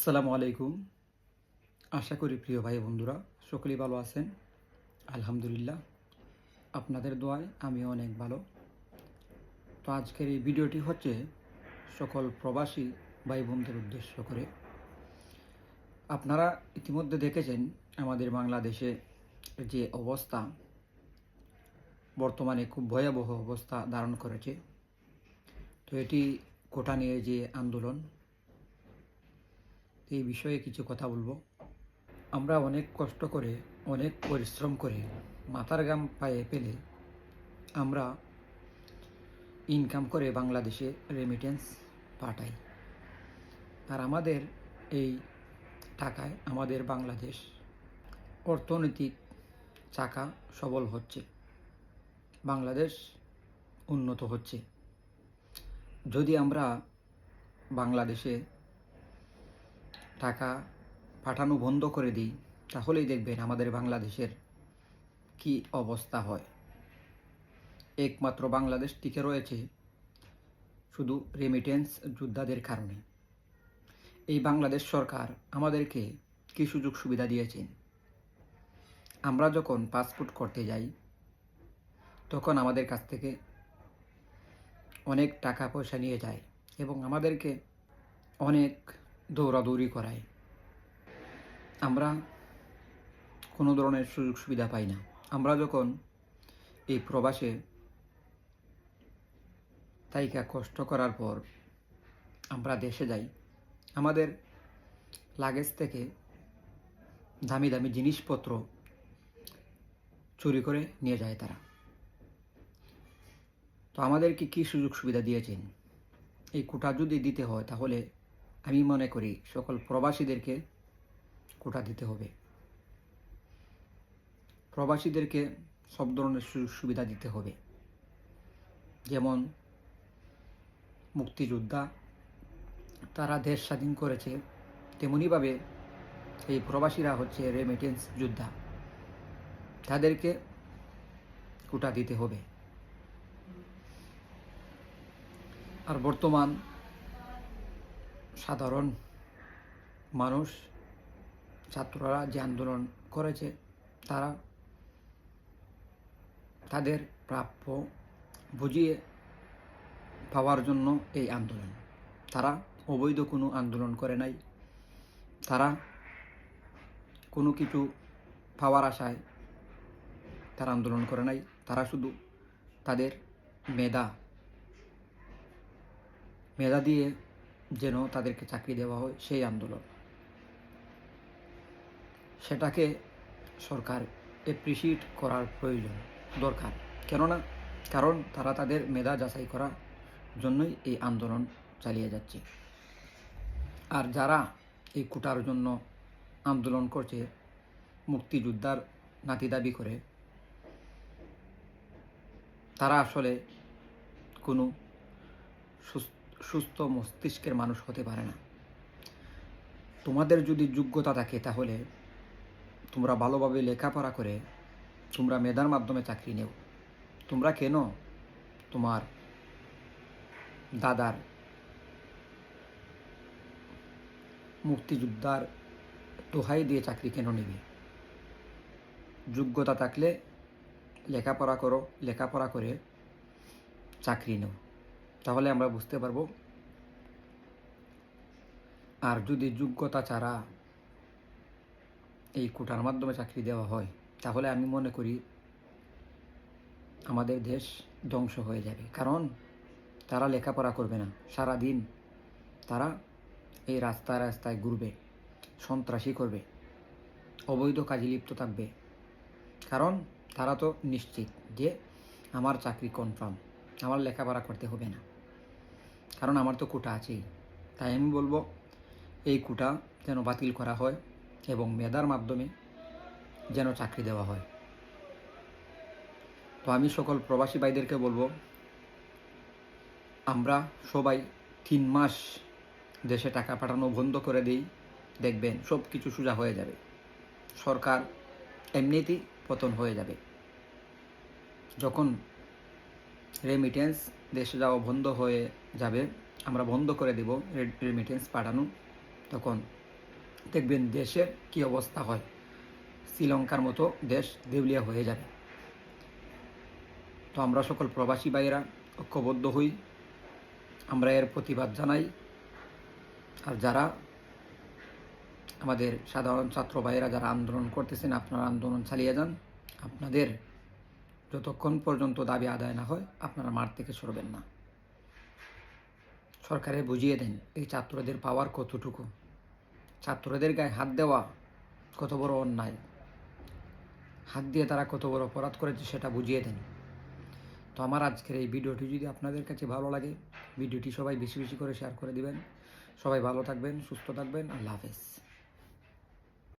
আসসালামু আলাইকুম। আশা করি প্রিয় ভাই বন্ধুরা, সকলেই ভালো আছেন? আলহামদুলিল্লাহ। আপনাদের দোয়ায় আমি অনেক ভালো। তো আজকের এই ভিডিওটি হচ্ছে সকল প্রবাসী ভাই বোনদের উদ্দেশ্য করে। আপনারা ইতিমধ্যে দেখেছেন আমাদের বাংলাদেশে যে অবস্থা, বর্তমানে খুব ভয়াবহ অবস্থা ধারণ করেছে। তো এটি কোটা নিয়ে যে আন্দোলন এই বিষয়ে কিছু কথা বলব। আমরা অনেক কষ্ট করে, অনেক পরিশ্রম করে মাথার গাম পায়ে পেলে আমরা ইনকাম করে বাংলাদেশে রেমিটেন্স পাঠাই। আর আমাদের এই টাকায় আমাদের বাংলাদেশ অর্থনৈতিক চাকা সবল হচ্ছে। বাংলাদেশ উন্নত হচ্ছে। যদি আমরা বাংলাদেশে টাকা পাঠানো বন্ধ করে দিই, তাহলেই দেখবেন আমাদের বাংলাদেশের কি অবস্থা হয়। একমাত্র বাংলাদেশ টিকে রয়েছে শুধু রেমিটেন্স যোদ্ধাদের কারণে। এই বাংলাদেশ সরকার আমাদেরকে কি সুযোগ সুবিধা দিয়েছেন? আমরা যখন পাসপোর্ট করতে যাই, তখন আমাদের কাছ থেকে অনেক টাকা পয়সা নিয়ে যায় এবং আমাদেরকে অনেক দৌড়াদৌড়ি করায় আমরা কোনো ধরনের সুযোগ সুবিধা পাই না। আমরা যখন এই প্রবাসে তাইকা কষ্ট করার পর আমরা দেশে যাই, আমাদের লাগেজ থেকে দামি দামি জিনিসপত্র চুরি করে নিয়ে যায় তারা। তো আমাদেরকে কী সুযোগ সুবিধা দিয়েছেন? এই কোটা যদি দিতে হয় তাহলে আমি মনে করি সকল প্রবাসীদেরকে কোটা দিতে হবে। প্রবাসীদেরকে সব ধরনের সুবিধা দিতে হবে। যেমন মুক্তিযোদ্ধা, তারা দেশ স্বাধীন করেছে তেমনইভাবে এই প্রবাসীরা হচ্ছে রেমিটেন্স যোদ্ধা। তাদেরকে কোটা দিতে হবে। আর বর্তমান সাধারণ মানুষ, ছাত্ররা যে আন্দোলন করেছে, তারা তাদের প্রাপ্য বুঝিয়ে পাওয়ার জন্য এই আন্দোলন। তারা অবৈধ কোনো আন্দোলন করে নাই। তারা কোনো কিছু পাওয়ার আশায় তারা আন্দোলন করে নাই। তারা শুধু তাদের মেধা মেধা দিয়ে যেন তাদেরকে চাকরি দেওয়া হয় সেই আন্দোলন। সেটাকে সরকার অ্যাপ্রিসিয়েট করার প্রয়োজন, দরকার। কেননা, কারণ তারা তাদের মেধা যাচাই করার জন্যই এই আন্দোলন চালিয়ে যাচ্ছে। আর যারা এই কোটার জন্য আন্দোলন করছে, মুক্তিযোদ্ধার নাতি দাবি করে, তারা আসলে কোনো সুস্থ সুস্থ মস্তিষ্কের মানুষ হতে পারে না। তোমাদের যদি যোগ্যতা থাকে তাহলে তোমরা ভালোভাবে লেখাপড়া করে তোমরা মেধার মাধ্যমে চাকরি নেও। তোমরা কেন তোমার দাদার মুক্তিযোদ্ধার দোহাই দিয়ে চাকরি কেন নেবে? যোগ্যতা থাকলে লেখাপড়া করো, লেখাপড়া করে চাকরি নাও। তাহলে আমরা বুঝতে পারব। আর যদি যোগ্যতা ছাড়া এই কোটার মাধ্যমে চাকরি দেওয়া হয়, তাহলে আমি মনে করি আমাদের দেশ ধ্বংস হয়ে যাবে। কারণ তারা লেখাপড়া করবে না। সারা দিন তারা এই রাস্তায় রাস্তায় ঘুরবে, সন্ত্রাসী করবে, অবৈধ কাজে লিপ্ত থাকবে। কারণ তারা তো নিশ্চিত যে আমার চাকরি কনফার্ম আমার লেখাপড়া করতে হবে না। কারণ আমার তো কোটা আছেই। তাই আমি বলব, এই কোটা যেন বাতিল করা হয় এবং মেধার মাধ্যমে যেন চাকরি দেওয়া হয়। তো আমি সকল প্রবাসী ভাইদেরকে বলব, আমরা সবাই তিন মাস দেশে টাকা পাঠানো বন্ধ করে দিই, দেখবেন সব কিছু সোজা হয়ে যাবে। সরকার এমনিতেই পতন হয়ে যাবে। যখন রেমিটেন্স দেশে যাওয়া বন্ধ হয়ে যাবে। আমরা বন্ধ করে দেব রেমিটেন্স পাঠানো তখন। দেখবেন দেশের কি অবস্থা হয়। শ্রীলঙ্কার মতো দেশ দেউলিয়া হয়ে যাবে। তো আমরা সকল প্রবাসী ভাইয়েরা ঐক্যবদ্ধ হই। আমরা এর প্রতিবাদ জানাই। আর যারা আমাদের সাধারণ ছাত্র ভাইয়েরা যারা আন্দোলন করতেছেন, আপনারা আন্দোলন চালিয়ে যান। আপনাদের যতক্ষণ পর্যন্ত দাবি আদায় না হয়, আপনারা মাঠ থেকে সরবেন না। সরকারে বুঝিয়ে দেন, এই ছাত্রদের পাওয়ার কতটুকু? ছাত্রদের গায়ে হাত দেওয়া কত বড় অন্যায়? হাত দিয়ে তারা কত বড় অপরাধ করেছে সেটা বুঝিয়ে দেন। তো আমার আজকের এই ভিডিওটি যদি আপনাদের কাছে ভালো লাগে, ভিডিওটি সবাই বেশি বেশি করে শেয়ার করে দিবেন। সবাই ভালো থাকবেন, সুস্থ থাকবেন, আল্লাহ হাফেজ।